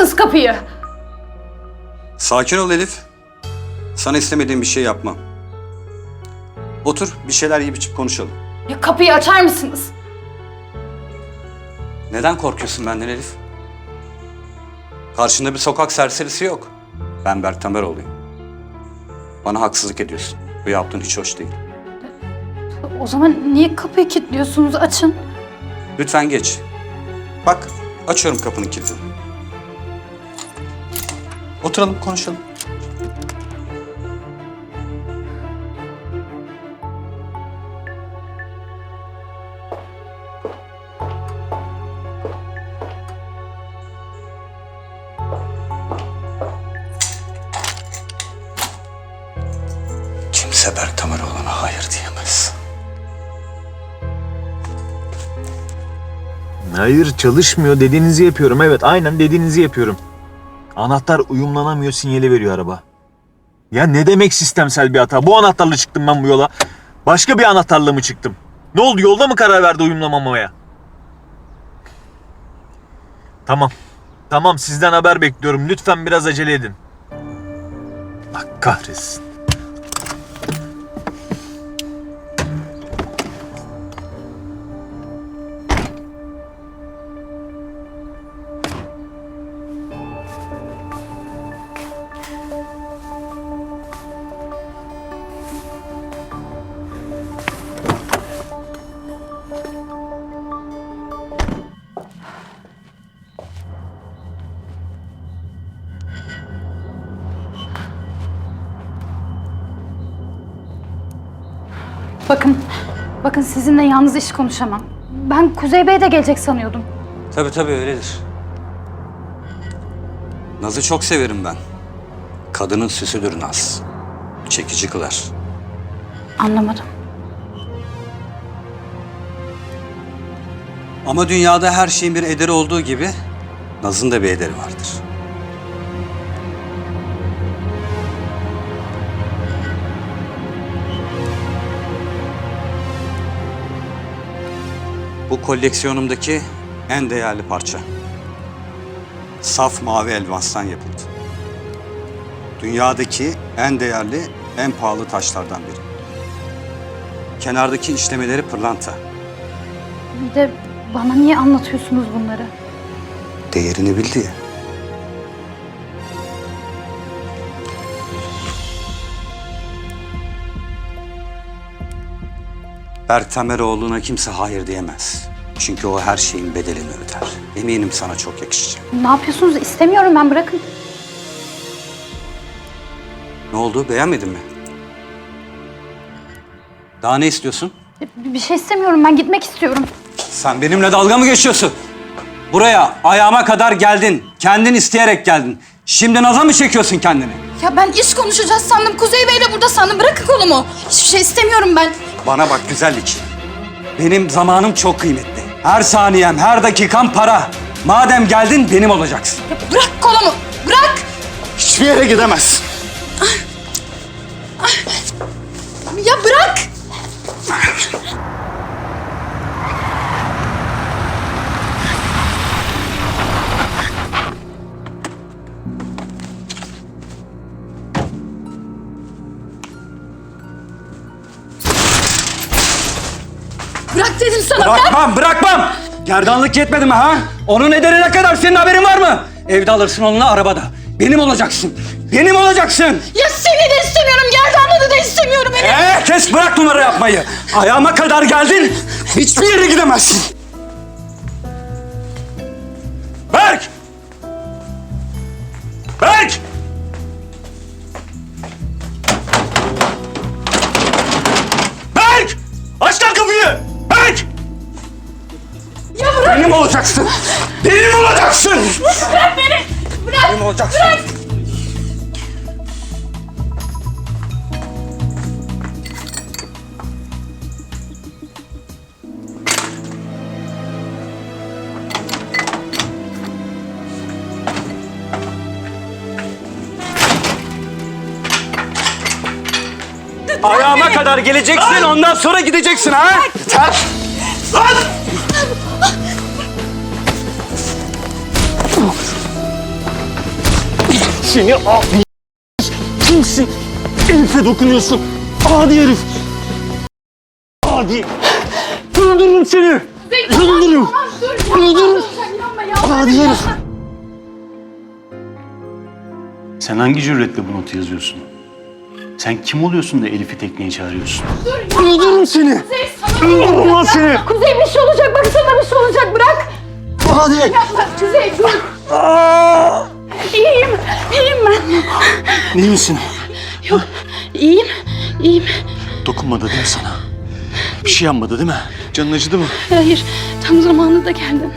mısınız kapıyı? Sakin ol Elif. Sana istemediğim bir şey yapmam. Otur, bir şeyler yiyip içip konuşalım. Ya kapıyı açar mısınız? Neden korkuyorsun benden Elif? Karşında bir sokak serserisi yok. Ben Berk Tameroğlu'yum. Bana haksızlık ediyorsun. Bu yaptığın hiç hoş değil. O zaman niye kapıyı kilitliyorsunuz? Açın. Lütfen geç. Bak, açıyorum kapının kilidini. Oturalım, konuşalım. Kimse Berk Tameroğlu'na hayır diyemez. Hayır çalışmıyor dediğinizi yapıyorum. Evet aynen dediğinizi yapıyorum. Anahtar uyumlanamıyor sinyali veriyor araba. Ya ne demek sistemsel bir hata? Bu anahtarla çıktım ben bu yola. Başka bir anahtarla mı çıktım? Ne oldu yolda mı karar verdi uyumlamamaya? Tamam. Tamam sizden haber bekliyorum. Lütfen biraz acele edin. Allah kahretsin. Bakın, bakın sizinle yalnız iş konuşamam. Ben Kuzey Bey de gelecek sanıyordum. Tabii tabii öyledir. Naz'ı çok severim ben. Kadının süsüdür Naz. Çekici kılar. Anlamadım. Ama dünyada her şeyin bir ederi olduğu gibi Naz'ın da bir ederi vardır. Bu koleksiyonumdaki en değerli parça. Saf mavi elmastan yapıldı. Dünyadaki en değerli, en pahalı taşlardan biri. Kenardaki işlemeleri pırlanta. Bir de bana niye anlatıyorsunuz bunları? Değerini bil diye. Berk Tameroğlu'na kimse hayır diyemez. Çünkü o her şeyin bedelini öder. Eminim sana çok yakışacak. Ne yapıyorsunuz? İstemiyorum ben bırakın. Ne oldu? Beğenmedin mi? Daha ne istiyorsun? Bir bir şey istemiyorum ben gitmek istiyorum. Sen benimle dalga mı geçiyorsun? Buraya ayağıma kadar geldin. Kendin isteyerek geldin. Şimdi naza mı çekiyorsun kendini? Ya ben iş konuşacağız sandım. Kuzey Bey de burada sandım. Bırakın kolumu. Hiçbir şey istemiyorum ben. Bana bak güzellik. Benim zamanım çok kıymetli. Her saniyem, her dakikam para. Madem geldin benim olacaksın. Ya bırak kolumu. Bırak. Hiçbir yere gidemezsin. Ya bırak. Bırak dedim sana. Bırak. Bırakmam, bırakmam. Gerdanlık yetmedi mi ha? Onun ederi ne kadar senin haberin var mı? Evde alırsın onunla arabada. Benim olacaksın. Benim olacaksın. Ya seni de istemiyorum. Gerdanlığı da istemiyorum. Beni. Ee, kes bırak numara yapmayı. Ayağıma kadar geldin. Hiçbir yere gidemezsin. Berk! Olacaksın. Benim olacaksın. Bırak beni. Bırak. Benim olacaksın. Bırak. Ayağıma kadar geleceksin, ondan sonra gideceksin ha? Yeter! Lan! Seni abi. Kimsin? Elif'e dokunuyorsun. Adi herif. Adi. Öldürürüm seni. Öldürürüm. Öldürürüm. Adi herif. Sen hangi cüretle bu notu yazıyorsun? Sen kim oluyorsun da Elif'i tekneye çağırıyorsun? Öldürürüm seni. Öldürürüm lan seni. Kuzey bir şey olacak. Bak sana bir şey olacak. Bırak. Adi. Kuzey dur. Aa! İyiyim. İyi misin? Yok. İyiyim. İyiyim. Dokunmadı değil mi sana? Bir şey yanmadı değil mi? Canın acıdı mı? Hayır. Tam zamanında geldin.